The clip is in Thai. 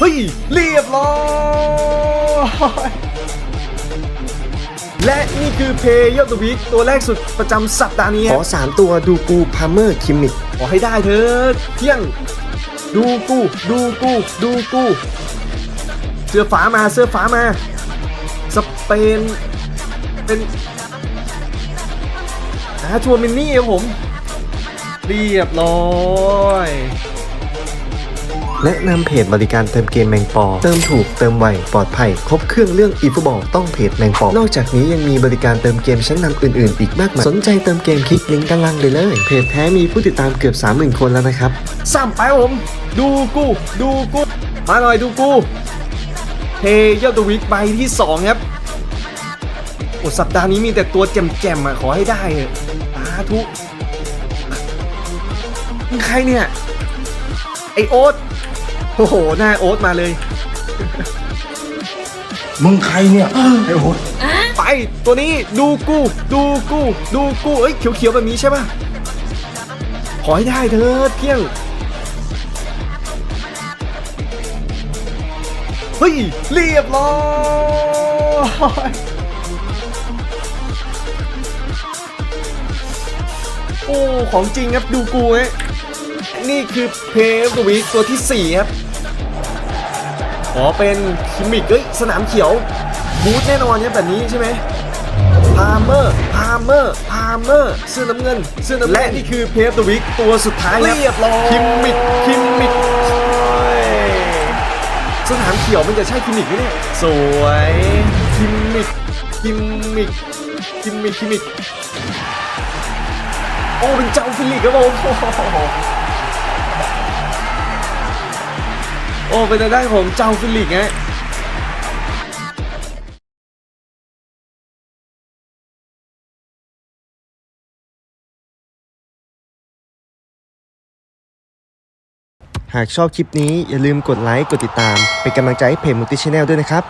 เฮ้ย เรียบร้อย และนี่คือเพย์ยอดวิกตัวแรกสุดประจำสัปดาห์นี้ขอ3ตัวดูกูพาเมอร์คิมมิกขอให้ได้เถิดเที่ยง ดูกู ดูกู ดูกู เสื้อฟ้ามาเสื้อฟ้ามา สเปน เป็นอาชัวมินนี่ครับผม เรียบร้อย แนะนำเพจบริการเติมเกมแมงปอ เติมถูกเติมไวปลอดภัย ครบเครื่องเรื่องอีฟุบอลต้องเพจแมงปอ นอกจากนี้ยังมีบริการเติมเกมชั้นนำอื่นๆ อีกมากมายสนใจเติมเกมคลิกลิงก์ด้านล่างเลยเลย เพจแท้มีผู้ติดตามเกือบ 30,000 คนแล้วนะครับซ้ำไปผม ดูกู ดูกู มาหน่อยดูกูเฮยอดวิกใบที่2ครับโอ้สัปดาห์นี้มีแต่ตัวแจ่มๆอะขอให้ได้เถอะสาธุใครเนี่ย ไอโอ๊ต โอ้โห หน้าโอ๊ตมาเลย มึงใครเนี่ยไอ้โหดไป ตัวนี้ดูกู ดูกู ดูกูเอ้ยเขียวๆแบบนี้ใช่ป่ะ ขอให้ได้เถอะเที่ยง เฮ้ย เรียบร้อยโอ้ ของจริงครับดูกูฮะนี่คือเพย์ตัววีตัวที่ 4 ครับ ขอเป็นคิมิกเอ้ยสนามเขียวบูธแน่นอนเนี่ยแบบนี้ใช่ไหมพาเมอร์พาเมอร์พาเมอร์เสื้อน้ำเงินเสื้อน้ำและนี่คือเพฟตัววิกตัวสุดท้ายเรียบร้อยคิมมิกคิมมิกสนามเขียวมันจะใช่คิมมิกไหมเนี่ยสวยคิมมิกคิมมิกคิมมิกคิมมิกโอ้เป็นเจ้าฟิลิกครับผม โอ้เป็นทางด้านของเจ้าฟิลิกไงหากชอบคลิปนี้อย่าลืมกดไลค์ กดติดตาม เป็นกำลังใจให้เพจมุติชแนลด้วยนะครับ